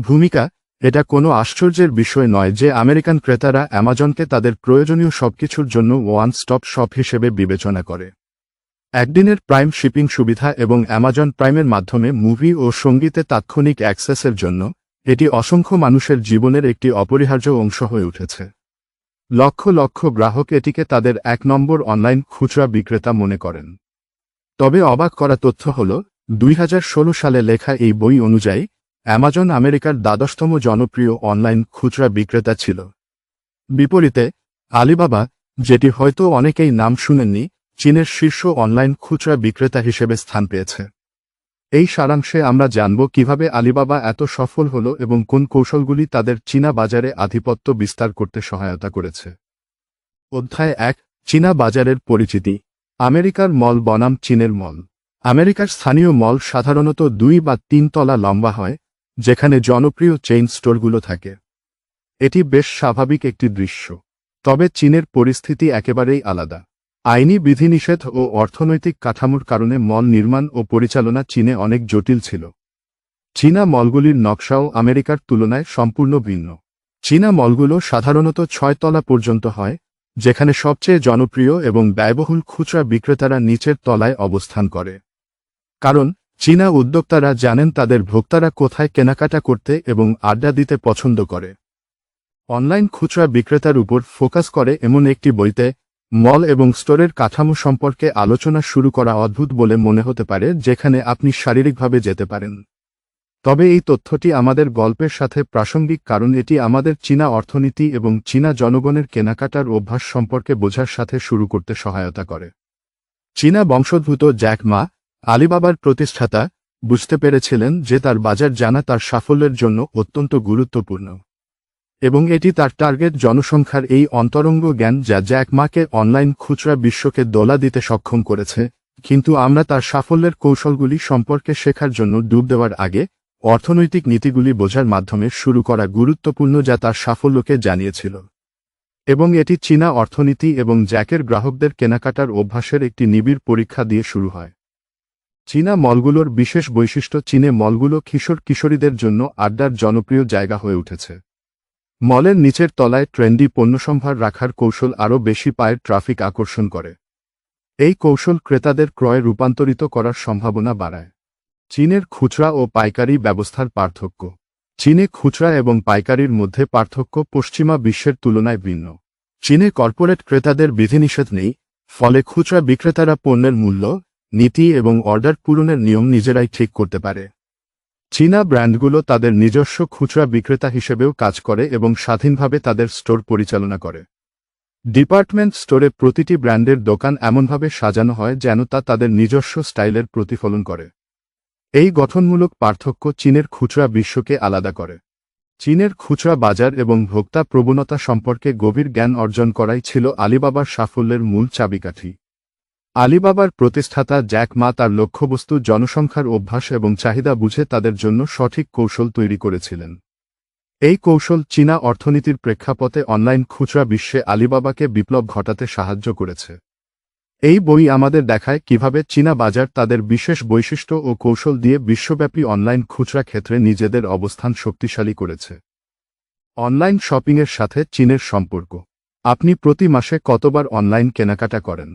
ভূমিকা, এটা কোনো আশ্চর্যের বিষয় নয় যে আমেরিকান ক্রেতারা অ্যামাজনকে তাদের প্রয়োজনীয় সবকিছুর জন্য ওয়ান স্টপ শপ হিসেবে বিবেচনা করে। একদিনের প্রাইম শিপিং সুবিধা এবং অ্যামাজন প্রাইমের মাধ্যমে মুভি ও সঙ্গীতে তাৎক্ষণিক অ্যাক্সেসের জন্য, এটি অসংখ্য মানুষের জীবনের একটি অপরিহার্য অংশ হয়ে উঠেছে। লক্ষ লক্ষ গ্রাহক এটিকে তাদের এক নম্বর অনলাইন খুচরা বিক্রেতা মনে করেন। তবে অবাক করা তথ্য হল, দুই হাজার ষোলো সালে লেখা এই বই অনুযায়ী অ্যামাজন আমেরিকার দ্বাদশতম জনপ্রিয় অনলাইন খুচরা বিক্রেতা ছিল। বিপরীতে, আলিবাবা, যেটি হয়তো অনেকেই নাম শুনেননি, চীনের শীর্ষ অনলাইন খুচরা বিক্রেতা হিসেবে স্থান পেয়েছে। এই সারাংশে আমরা জানব কীভাবে আলিবাবা এত সফল হল এবং কোন কৌশলগুলি তাদের চীনা বাজারে আধিপত্য বিস্তার করতে সহায়তা করেছে। অধ্যায় এক, চীনা বাজারের পরিচিতি। আমেরিকার মল বনাম চীনের মল। আমেরিকার স্থানীয় মল সাধারণত দুই বা তিন তলা লম্বা হয় যেখানে জনপ্রিয় চেইন স্টোরগুলো থাকে। এটি বেশ স্বাভাবিক একটি দৃশ্য। তবে চীনের পরিস্থিতি একেবারেই আলাদা। আইনি বিধিনিষেধ ও অর্থনৈতিক কাঠামোর কারণে মল নির্মাণ ও পরিচালনা চীনে অনেক জটিল ছিল। চীনা মলগুলির নকশাও আমেরিকার তুলনায় সম্পূর্ণ ভিন্ন। চীনা মলগুলো সাধারণত ছয় তলা পর্যন্ত হয়, যেখানে সবচেয়ে জনপ্রিয় এবং ব্যয়বহুল খুচরা বিক্রেতারা নিচের তলায় অবস্থান করে। কারণ চীনা উদ্যোক্তারা জানেন তাদের ভোক্তারা কোথায় কেনাকাটা করতে এবং আড্ডা দিতে পছন্দ করে। অনলাইন খুচরা বিক্রেতার উপর ফোকাস করে এমন একটি বইতে, মল এবং স্টোরের কাঠামো সম্পর্কে আলোচনা শুরু করা অদ্ভুত বলে মনে হতে পারে, যেখানে আপনি শারীরিকভাবে যেতে পারেন। তবে এই তথ্যটি আমাদের গল্পের সাথে প্রাসঙ্গিক কারণ এটি আমাদের চীনা অর্থনীতি এবং চীনা জনগণের কেনাকাটার অভ্যাস সম্পর্কে বোঝার সাথে শুরু করতে সহায়তা করে। চীনা বংশোদ্ভূত জ্যাক মা আলিবাবার প্রতিষ্ঠাতা বুঝতে পেরেছিলেন যে তার বাজার জানা তার সাফল্যের জন্য অত্যন্ত গুরুত্বপূর্ণ। এবং এটি তার টার্গেট জনসংখ্যার এই অন্তরঙ্গ জ্ঞান যা জ্যাক মাকে অনলাইন খুচরা বিশ্বকে দোলা দিতে সক্ষম করেছে, কিন্তু আমরা তার সাফল্যের কৌশলগুলি সম্পর্কে শেখার জন্য ডুব দেওয়ার আগে অর্থনৈতিক নীতিগুলি বোঝার মাধ্যমে শুরু করা গুরুত্বপূর্ণ যা তার সাফল্যকে জানিয়েছিল। এবং এটি চীনা অর্থনীতি এবং জ্যাকের গ্রাহকদের কেনাকাটার অভ্যাসের একটি নিবিড় পরীক্ষা দিয়ে শুরু হয়। চীনা মলগুলোর বিশেষ বৈশিষ্ট্য চীনে মলগুলো কিশোর কিশোরীদের জন্য আড্ডার জনপ্রিয় জায়গা হয়ে উঠেছে। মলের নিচের তলায় ট্রেন্ডি পণ্যসম্ভার রাখার কৌশল আরও বেশি পায়ের ট্রাফিক আকর্ষণ করে। এই কৌশল ক্রেতাদের ক্রয়ে রূপান্তরিত করার সম্ভাবনা বাড়ায়। চীনের খুচরা ও পাইকারি ব্যবস্থার পার্থক্য। চীনে খুচরা এবং পাইকারির মধ্যে পার্থক্য পশ্চিমা বিশ্বের তুলনায় ভিন্ন। চীনে কর্পোরেট ক্রেতাদের বিধিনিষেধ নেই, ফলে খুচরা বিক্রেতারা পণ্যের মূল্য নীতি এবং অর্ডার পূরণের নিয়ম নিজেরাই ঠিক করতে পারে। চীনা ব্র্যান্ডগুলো তাদের নিজস্ব খুচরা বিক্রেতা হিসেবেও কাজ করে এবং স্বাধীনভাবে তাদের স্টোর পরিচালনা করে। ডিপার্টমেন্ট স্টোরে প্রতিটি ব্র্যান্ডের দোকান এমনভাবে সাজানো হয় যেন তা তাদের নিজস্ব স্টাইলের প্রতিফলন করে। এই গঠনমূলক পার্থক্য চীনের খুচরা বিশ্বকে আলাদা করে। চীনের খুচরা বাজার এবং ভোক্তা প্রবণতা সম্পর্কে গভীর জ্ঞান অর্জন করাই ছিল আলিবাবার সাফল্যের মূল চাবিকাঠি। আলিবাবার প্রতিষ্ঠাতা জ্যাক মা তার লক্ষ্যবস্তু জনসংখ্যার অভ্যাস এবং চাহিদা বুঝে তাদের জন্য সঠিক কৌশল তৈরি করেছিলেন। এই কৌশল চীনা অর্থনীতির প্রেক্ষাপটে অনলাইন খুচরা বিশ্বে আলিবাবাকে বিপ্লব ঘটাতে সাহায্য করেছে। এই বই আমাদের দেখায় কীভাবে চীনা বাজার তাদের বিশেষ বৈশিষ্ট্য ও কৌশল দিয়ে বিশ্বব্যাপী অনলাইন খুচরা ক্ষেত্রে নিজেদের অবস্থান শক্তিশালী করেছে। অনলাইন শপিংয়ের সাথে চীনের সম্পর্ক। আপনি প্রতি মাসে কতবার অনলাইন কেনাকাটা করেন?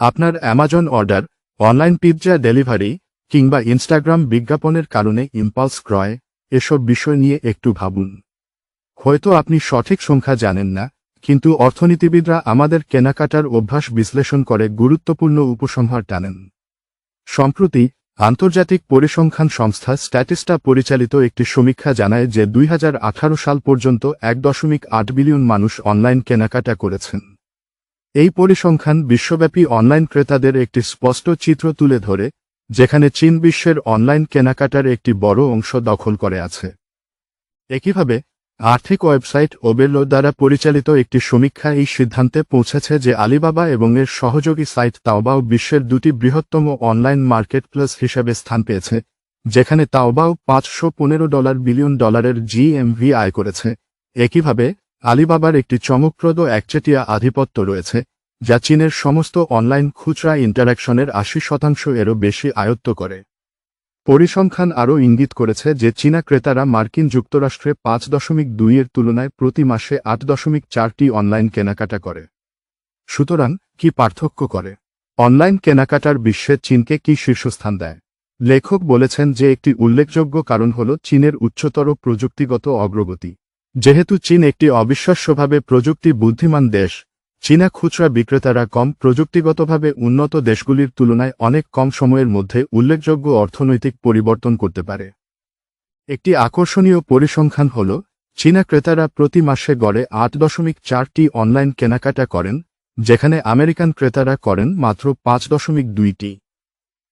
আপনার Amazon order online pizza delivery কিংবা ইনস্টাগ্রাম বিজ্ঞাপনের কারণে ইম্পালস ক্রয়, এসব বিষয় নিয়ে একটু ভাবুন। হয়তো আপনি সঠিক সংখ্যা জানেন না, কিন্তু অর্থনীতিবিদরা আমাদের কেনাকাটার অভ্যাস বিশ্লেষণ করে গুরুত্বপূর্ণ উপসংহার টানেন। সম্প্রতি, আন্তর্জাতিক পরিসংখ্যান সংস্থা স্ট্যাটিস্টা পরিচালিত একটি সমীক্ষা জানায় যে দুই হাজার আঠারো সাল পর্যন্ত এক দশমিক আট বিলিয়ন মানুষ অনলাইন কেনাকাটা করেছেন। এই পরিসংখ্যান বিশ্বব্যাপী অনলাইন ক্রেতাদের একটি স্পষ্ট চিত্র তুলে ধরে, যেখানে চীন বিশ্বের অনলাইন কেনাকাটার একটি বড় অংশ দখল করে আছে। একইভাবে, আর্থিক ওয়েবসাইট ওবেলো দ্বারা পরিচালিত একটি সমীক্ষা এই সিদ্ধান্তে পৌঁছেছে যে আলিবাবা এবং এর সহযোগী সাইট তাওবাও বিশ্বের দুটি বৃহত্তম অনলাইন মার্কেট মার্কেটপ্লেস হিসেবে স্থান পেয়েছে, যেখানে তাওবাও পাঁচশো পনেরো ডলার বিলিয়ন ডলারের জিএমভি আয় করেছে। একইভাবে আলিবাবার একটি চমকপ্রদ একচেটিয়া আধিপত্য রয়েছে, যা চীনের সমস্ত অনলাইন খুচরা ইন্টারাকশনের আশি শতাংশ এরও বেশি আয়ত্ত করে। পরিসংখ্যান আরও ইঙ্গিত করেছে যে চীনা ক্রেতারা মার্কিন যুক্তরাষ্ট্রে পাঁচ দশমিক দুইয়ের তুলনায় প্রতি মাসে আট দশমিক চারটি অনলাইন কেনাকাটা করে। সুতরাং, কি পার্থক্য করে? অনলাইন কেনাকাটার বিশ্বে চীনকে কি শীর্ষস্থান দেয়? লেখক বলেছেন যে একটি উল্লেখযোগ্য কারণ হল চীনের উচ্চতর প্রযুক্তিগত অগ্রগতি। যেহেতু চীন একটি অবিশ্বাস্যভাবে প্রযুক্তি বুদ্ধিমান দেশ, চীনা খুচরা বিক্রেতারা কম প্রযুক্তিগতভাবে উন্নত দেশগুলির তুলনায় অনেক কম সময়ের মধ্যে উল্লেখযোগ্য অর্থনৈতিক পরিবর্তন করতে পারে। একটি আকর্ষণীয় পরিসংখ্যান হল, চীনা ক্রেতারা প্রতি মাসে গড়ে আট দশমিক চারটি অনলাইন কেনাকাটা করেন, যেখানে আমেরিকান ক্রেতারা করেন মাত্র পাঁচ দশমিক দুইটি।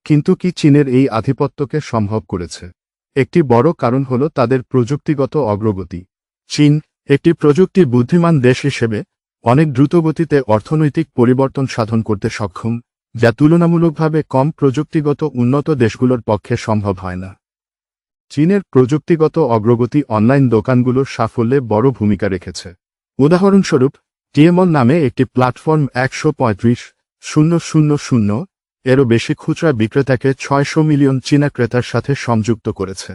কিন্তু কি চীনের এই আধিপত্যকে সম্ভব করেছে? একটি বড় কারণ হল তাদের প্রযুক্তিগত অগ্রগতি। চীন, একটি প্রযুক্তি বুদ্ধিমান দেশ হিসেবে অনেক দ্রুতগতিতে অর্থনৈতিক পরিবর্তন সাধন করতে সক্ষম, যা তুলনামূলকভাবে কম প্রযুক্তিগত উন্নত দেশগুলোর পক্ষে সম্ভব হয় না। চীনের প্রযুক্তিগত অগ্রগতি অনলাইন দোকানগুলোর সাফল্যে বড় ভূমিকা রেখেছে। উদাহরণস্বরূপ টিএমল নামে একটি প্ল্যাটফর্ম একশো পঁয়ত্রিশ, শূন্য শূন্য শূন্য, এরও বেশি খুচরা বিক্রেতাকে ছয়শো মিলিয়ন চীনা ক্রেতার সাথে সংযুক্ত করেছে।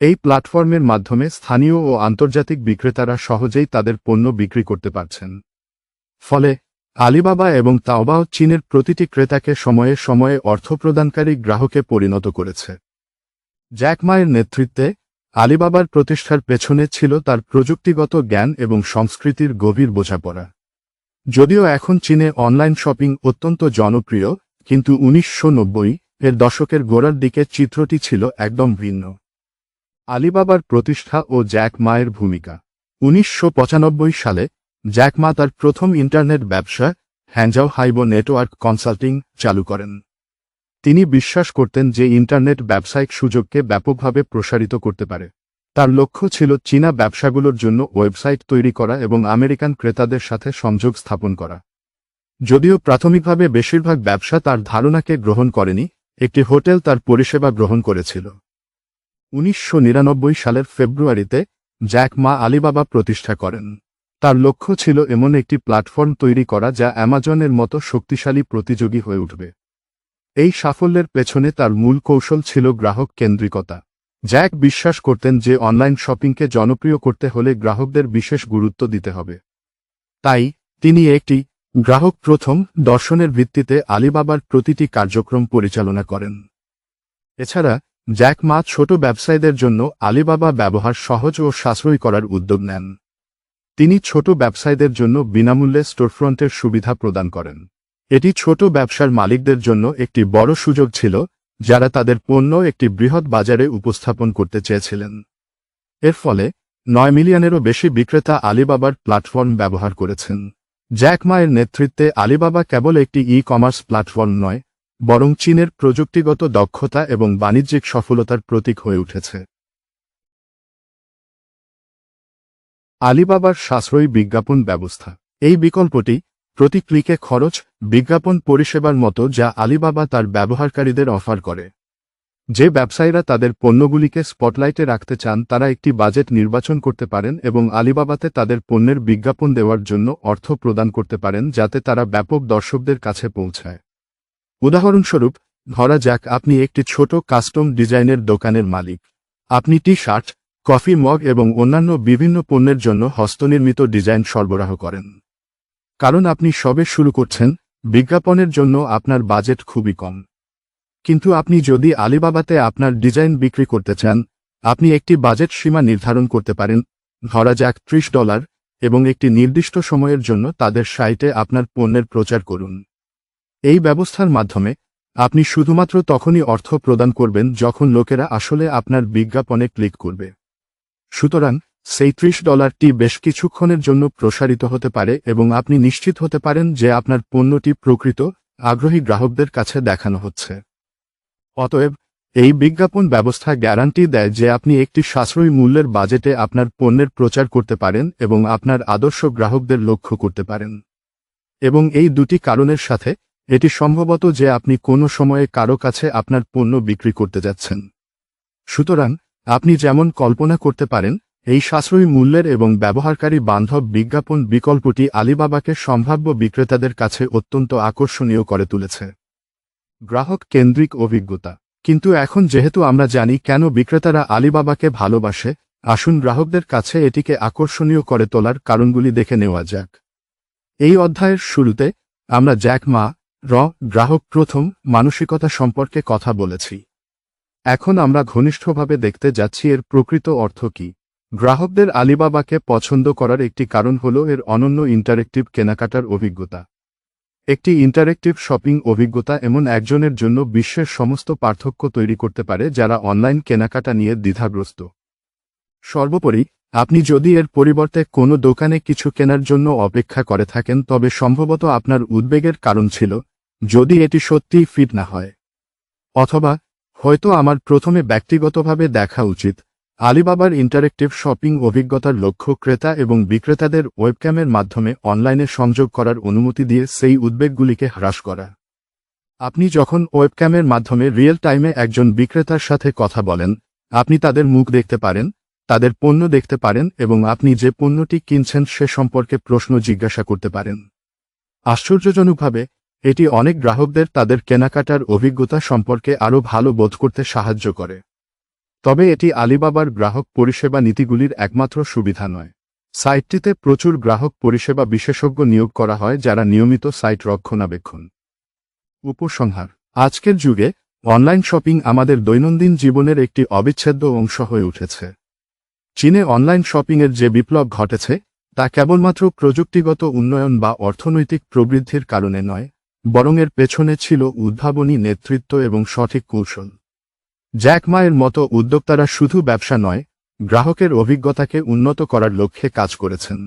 এই প্ল্যাটফর্মের মাধ্যমে স্থানীয় ও আন্তর্জাতিক বিক্রেতারা সহজেই তাদের পণ্য বিক্রি করতে পারছেন। ফলে, আলিবাবা এবং তাওবাও চীনের প্রতিটি ক্রেতাকে সময়ে সময়ে অর্থ প্রদানকারী গ্রাহকে পরিণত করেছে। জ্যাকমায়ের নেতৃত্বে, আলিবাবার প্রতিষ্ঠার পেছনে ছিল তার প্রযুক্তিগত জ্ঞান এবং সংস্কৃতির গভীর বোঝাপড়া। যদিও এখন চীনে অনলাইন শপিং অত্যন্ত জনপ্রিয়, কিন্তু উনিশশো নব্বই এর দশকের গোড়ার দিকে চিত্রটি ছিল একদম ভিন্ন। আলিবাবার প্রতিষ্ঠা ও জ্যাক মায়ের ভূমিকা। উনিশশো পঁচানব্বই সালে, জ্যাক মা তার প্রথম ইন্টারনেট ব্যবসা, হ্যাঞ্জাও হাইবো নেটওয়ার্ক কনসাল্টিং, চালু করেন। তিনি বিশ্বাস করতেন যে ইন্টারনেট ব্যবসায়িক সুযোগকে ব্যাপকভাবে প্রসারিত করতে পারে। তার লক্ষ্য ছিল চীনা ব্যবসাগুলোর জন্য ওয়েবসাইট তৈরি করা এবং আমেরিকান ক্রেতাদের সাথে সংযোগ স্থাপন করা। যদিও প্রাথমিকভাবে বেশিরভাগ ব্যবসা তার ধারণাকে গ্রহণ করেনি, একটি হোটেল তার পরিষেবা গ্রহণ করেছিল। উনিশশো নিরানব্বই সালের ফেব্রুয়ারিতে জ্যাক মা আলিবাবা প্রতিষ্ঠা করেন। তার লক্ষ্য ছিল এমন একটি প্ল্যাটফর্ম তৈরি করা যা অ্যামাজনের মতো শক্তিশালী প্রতিযোগী হয়ে উঠবে। এই সাফল্যের পেছনে তার মূল কৌশল ছিল গ্রাহক কেন্দ্রিকতা। জ্যাক বিশ্বাস করতেন যে অনলাইন শপিংকে জনপ্রিয় করতে হলে গ্রাহকদের বিশেষ গুরুত্ব দিতে হবে। তাই, তিনি একটি গ্রাহক প্রথম দর্শনের ভিত্তিতে আলিবাবার প্রতিটি কার্যক্রম পরিচালনা করেন। এছাড়া জ্যাক মা ছোট ব্যবসায়ীদের জন্য আলিবাবা ব্যবহার সহজ ও সাশ্রয়ী করার উদ্যোগ নেন। তিনি ছোট ব্যবসায়ীদের জন্য বিনামূল্যে স্টোরফ্রন্টের সুবিধা প্রদান করেন। এটি ছোট ব্যবসার মালিকদের জন্য একটি বড় সুযোগ ছিল, যারা তাদের পণ্য একটি বৃহৎ বাজারে উপস্থাপন করতে চেয়েছিলেন। এর ফলে, নয় মিলিয়নেরও বেশি বিক্রেতা আলিবাবার প্ল্যাটফর্ম ব্যবহার করেছেন। জ্যাক মায়ের নেতৃত্বে আলিবাবা কেবল একটি ই কমার্স প্ল্যাটফর্ম নয় বরং চীনের প্রযুক্তিগত দক্ষতা এবং বাণিজ্যিক সফলতার প্রতীক হয়ে উঠেছে। আলিবাবার সাশ্রয়ী বিজ্ঞাপন ব্যবস্থা। এই বিকল্পটি প্রতি ক্লিকে খরচ বিজ্ঞাপন পরিষেবার মতো যা আলিবাবা তার ব্যবহারকারীদের অফার করে। যে ব্যবসায়ীরা তাদের পণ্যগুলিকে স্পটলাইটে রাখতে চান, তারা একটি বাজেট নির্বাচন করতে পারেন এবং আলিবাবাতে তাদের পণ্যের বিজ্ঞাপন দেওয়ার জন্য অর্থ প্রদান করতে পারেন, যাতে তারা ব্যাপক দর্শকদের কাছে পৌঁছায়। উদাহরণস্বরূপ, ধরা যাক আপনি একটি ছোট কাস্টম ডিজাইনের দোকানের মালিক। আপনি টি শার্ট কফি মগ এবং অন্যান্য বিভিন্ন পণ্যের জন্য হস্তনির্মিত ডিজাইন সরবরাহ করেন। কারণ আপনি সবে শুরু করছেন, বিজ্ঞাপনের জন্য আপনার বাজেট খুবই কম। কিন্তু আপনি যদি আলিবাবাতে আপনার ডিজাইন বিক্রি করতে চান, আপনি একটি বাজেট সীমা নির্ধারণ করতে পারেন, ধরা যাক ত্রিশ ডলার, এবং একটি নির্দিষ্ট সময়ের জন্য তাদের সাইটে আপনার পণ্যের প্রচার করুন। এই ব্যবস্থার মাধ্যমে আপনি শুধুমাত্র তখনই অর্থ প্রদান করবেন যখন লোকেরা আসলে আপনার বিজ্ঞাপনে ক্লিক করবে। সুতরাং, সেই ত্রিশ ডলারটি বেশ কিছুক্ষণের জন্য প্রসারিত হতে পারে এবং আপনি নিশ্চিত হতে পারেন যে আপনার পণ্যটি প্রকৃত, আগ্রহী গ্রাহকদের কাছে দেখানো হচ্ছে। অতএব, এই বিজ্ঞাপন ব্যবস্থা গ্যারান্টি দেয় যে আপনি একটি সাশ্রয়ী মূল্যের বাজেটে আপনার পণ্যের প্রচার করতে পারেন এবং আপনার আদর্শ গ্রাহকদের লক্ষ্য করতে পারেন। এবং এই দুটি কারণের সাথে এটি সম্ভবত যে আপনি কোনো সময়ে কারও কাছে আপনার পণ্য বিক্রি করতে যাচ্ছেন। সুতরাং, আপনি যেমন কল্পনা করতে পারেন, এই সাশ্রয়ী মূল্যের এবং ব্যবহারকারী বান্ধব বিজ্ঞাপন বিকল্পটি আলিবাবাকে সম্ভাব্য বিক্রেতাদের কাছে অত্যন্ত আকর্ষণীয় করে তুলেছে। গ্রাহক কেন্দ্রিক অভিজ্ঞতা। কিন্তু এখন যেহেতু আমরা জানি কেন বিক্রেতারা আলিবাবাকে ভালোবাসে, আসুন গ্রাহকদের কাছে এটিকে আকর্ষণীয় করে তোলার কারণগুলি দেখে নেওয়া যাক। এই অধ্যায়ের শুরুতে, আমরা জ্যাক মা র, গ্রাহক প্রথম, মানসিকতা সম্পর্কে কথা বলেছি। এখন আমরা ঘনিষ্ঠভাবে দেখতে যাচ্ছি এর প্রকৃত অর্থ কি। গ্রাহকদের আলিবাবাকে পছন্দ করার একটি কারণ হল এর অনন্য ইন্টারেক্টিভ কেনাকাটার অভিজ্ঞতা। একটি ইন্টারেক্টিভ শপিং অভিজ্ঞতা এমন একজনের জন্য বিশ্বের সমস্ত পার্থক্য তৈরি করতে পারে যারা অনলাইন কেনাকাটা নিয়ে দ্বিধাগ্রস্ত। সর্বোপরি আপনি যদি এর পরিবর্তে কোনো দোকানে কিছু কেনার জন্য অপেক্ষা করে থাকেন, তবে সম্ভবত আপনার উদ্বেগের কারণ ছিল, যদি এটি সত্যিই ফিট না হয়। অথবা, হয়তো আমার প্রথমে ব্যক্তিগতভাবে দেখা উচিত, আলিবাবার ইন্টারেক্টিভ শপিং অভিজ্ঞতার লক্ষ্য ক্রেতা এবং বিক্রেতাদের ওয়েবক্যামের মাধ্যমে অনলাইনে সংযোগ করার অনুমতি দিয়ে সেই উদ্বেগগুলিকে হ্রাস করা। আপনি যখন ওয়েবক্যামের মাধ্যমে রিয়েল টাইমে একজন বিক্রেতার সাথে কথা বলেন, আপনি তাদের মুখ দেখতে পারেন তাদের পণ্য দেখতে পারেন এবং আপনি যে পণ্যটি কিনছেন সে সম্পর্কে প্রশ্ন জিজ্ঞাসা করতে পারেন। আশ্চর্যজনকভাবে, এটি অনেক গ্রাহকদের তাদের কেনাকাটার অভিজ্ঞতা সম্পর্কে আরও ভালো বোধ করতে সাহায্য করে। তবে এটি আলিবাবার গ্রাহক পরিষেবা নীতিগুলির একমাত্র সুবিধা নয়। সাইটটিতে প্রচুর গ্রাহক পরিষেবা বিশেষজ্ঞ নিয়োগ করা হয় যারা নিয়মিত সাইট রক্ষণাবেক্ষণ। উপসংহার, আজকের যুগে অনলাইন শপিং আমাদের দৈনন্দিন জীবনের একটি অবিচ্ছেদ্য অংশ হয়ে উঠেছে। চীনে অনলাইন শপিংয়ের যে বিপ্লব ঘটেছে, তা কেবলমাত্র প্রযুক্তিগত উন্নয়ন বা অর্থনৈতিক প্রবৃদ্ধির কারণে নয়, বরং এর পেছনে ছিল উদ্ভাবনী নেতৃত্ব এবং সঠিক কৌশল। জ্যাকমায়ের মতো উদ্যোক্তারা শুধু ব্যবসা নয়, গ্রাহকের অভিজ্ঞতাকে উন্নত করার লক্ষ্যে কাজ করেছেন।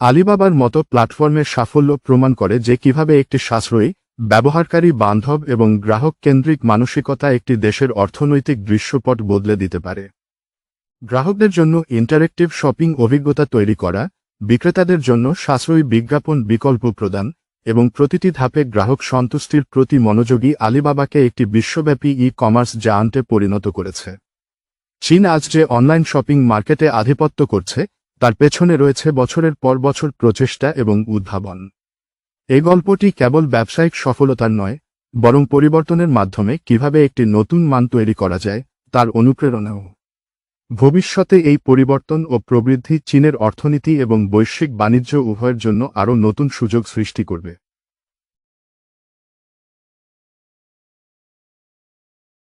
আলিবাবার মতো প্ল্যাটফর্মের সাফল্য প্রমাণ করে যে কীভাবে একটি সাশ্রয়ী, ব্যবহারকারী বান্ধব এবং গ্রাহক কেন্দ্রিক মানসিকতা একটি দেশের অর্থনৈতিক দৃশ্যপট বদলে দিতে পারে। গ্রাহকদের জন্য ইন্টারেক্টিভ শপিং অভিজ্ঞতা তৈরি করা, বিক্রেতাদের জন্য সাশ্রয়ী বিজ্ঞাপন বিকল্প প্রদান, এবং প্রতিটি ধাপে গ্রাহক সন্তুষ্টির প্রতি মনোযোগী আলিবাবাকে একটি বিশ্বব্যাপী ই কমার্স জায়ান্টে পরিণত করেছে। চীন আজ যে অনলাইন শপিং মার্কেটে আধিপত্য করছে, তার পেছনে রয়েছে বছরের পর বছর প্রচেষ্টা এবং উদ্ভাবন। এই গল্পটি কেবল ব্যবসায়িক সফলতার নয়, বরং পরিবর্তনের মাধ্যমে কীভাবে একটি নতুন মান তৈরি করা যায়, তার অনুপ্রেরণাও। ভবিষ্যতে এই পরিবর্তন ও প্রবৃদ্ধি চীনের অর্থনীতি এবং বৈশ্বিক বাণিজ্য উভয়ের জন্য আরও নতুন সুযোগ সৃষ্টি করবে।